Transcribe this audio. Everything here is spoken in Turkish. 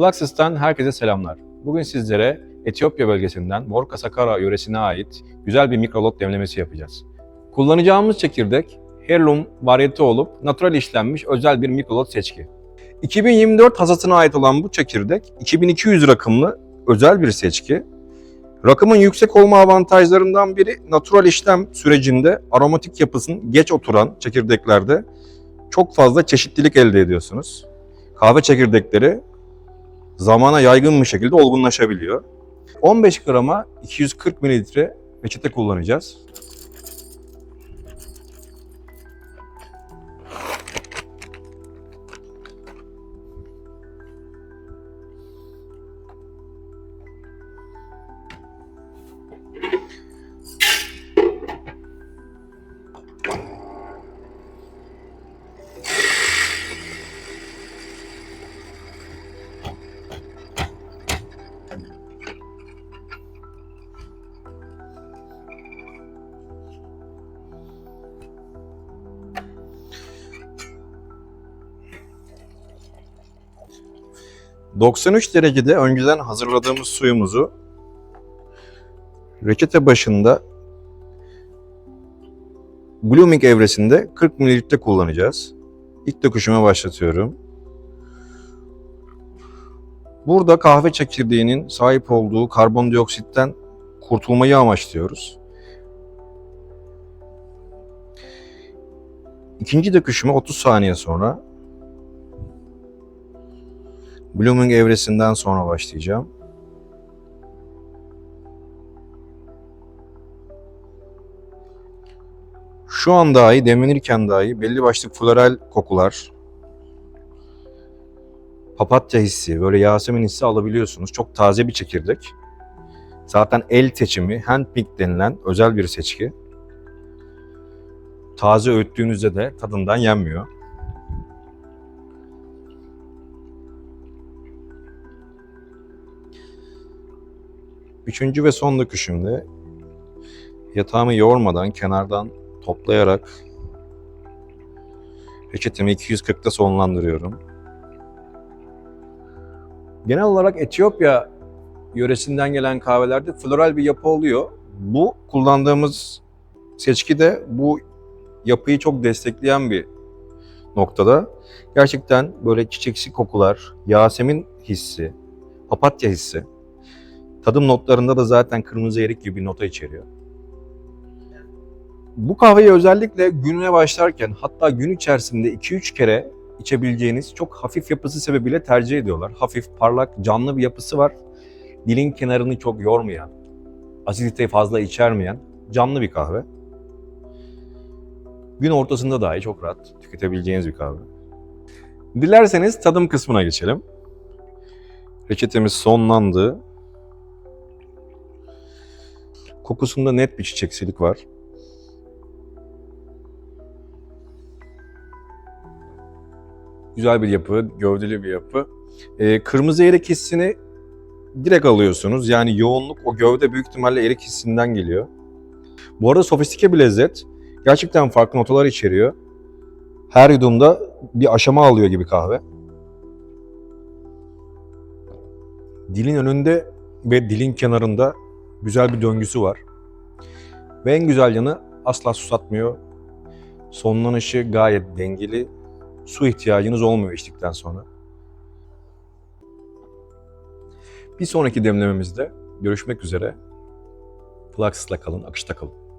Fluxus'tan herkese selamlar. Bugün sizlere Etiyopya bölgesinden Morka Sakara yöresine ait güzel bir mikrolot demlemesi yapacağız. Kullanacağımız çekirdek Heirloom varyete olup natural işlenmiş özel bir mikrolot seçki. 2024 hasatına ait olan bu çekirdek 2200 rakımlı özel bir seçki. Rakımın yüksek olma avantajlarından biri natural işlem sürecinde aromatik yapısının geç oturan çekirdeklerde çok fazla çeşitlilik elde ediyorsunuz. Kahve çekirdekleri zamana yaygın bir şekilde olgunlaşabiliyor. 15 grama 240 mililitre reçete kullanacağız. ...93 derecede önceden hazırladığımız suyumuzu... ...reçete başında... ...blooming evresinde 40 mililitre kullanacağız. İlk döküşüme başlatıyorum. Burada kahve çekirdeğinin sahip olduğu karbondioksitten kurtulmayı amaçlıyoruz. İkinci döküşüme 30 saniye sonra blooming evresinden sonra başlayacağım. Şu an dahi demlenirken dahi belli başlı floral kokular, papatya hissi, böyle Yasemin hissi alabiliyorsunuz. Çok taze bir çekirdek. Zaten el seçimi, handpick denilen özel bir seçki. Taze öğüttüğünüzde de tadından yenmiyor. Üçüncü ve son döküşümde yatağımı yoğurmadan kenardan toplayarak reçetemi 240'ta sonlandırıyorum. Genel olarak Etiyopya yöresinden gelen kahvelerde floral bir yapı oluyor. Bu kullandığımız seçki de bu yapıyı çok destekleyen bir noktada. Gerçekten böyle çiçeksi kokular, Yasemin hissi, papatya hissi. Tadım notlarında da zaten kırmızı erik gibi bir nota içeriyor. Bu kahveyi özellikle gününe başlarken hatta gün içerisinde 2-3 kere içebileceğiniz çok hafif yapısı sebebiyle tercih ediyorlar. Hafif, parlak, canlı bir yapısı var. Dilin kenarını çok yormayan, asiditeyi fazla içermeyen canlı bir kahve. Gün ortasında dahi çok rahat tüketebileceğiniz bir kahve. Dilerseniz tadım kısmına geçelim. Reçetemiz sonlandı. Kokusunda net bir çiçeksilik var. Güzel bir yapı, gövdeli bir yapı. Ee, kırmızı erik hissini direkt alıyorsunuz. Yani yoğunluk o gövde büyük ihtimalle erik hissinden geliyor. Bu arada sofistike bir lezzet. Gerçekten farklı notalar içeriyor. Her yudumda bir aşama alıyor gibi kahve. Dilin önünde ve dilin kenarında güzel bir döngüsü var. Ve en güzel yanı asla susatmıyor. Sonlanışı gayet dengeli. Su ihtiyacınız olmuyor içtikten sonra. Bir sonraki demlememizde görüşmek üzere. Fluxus'la kalın, akışta kalın.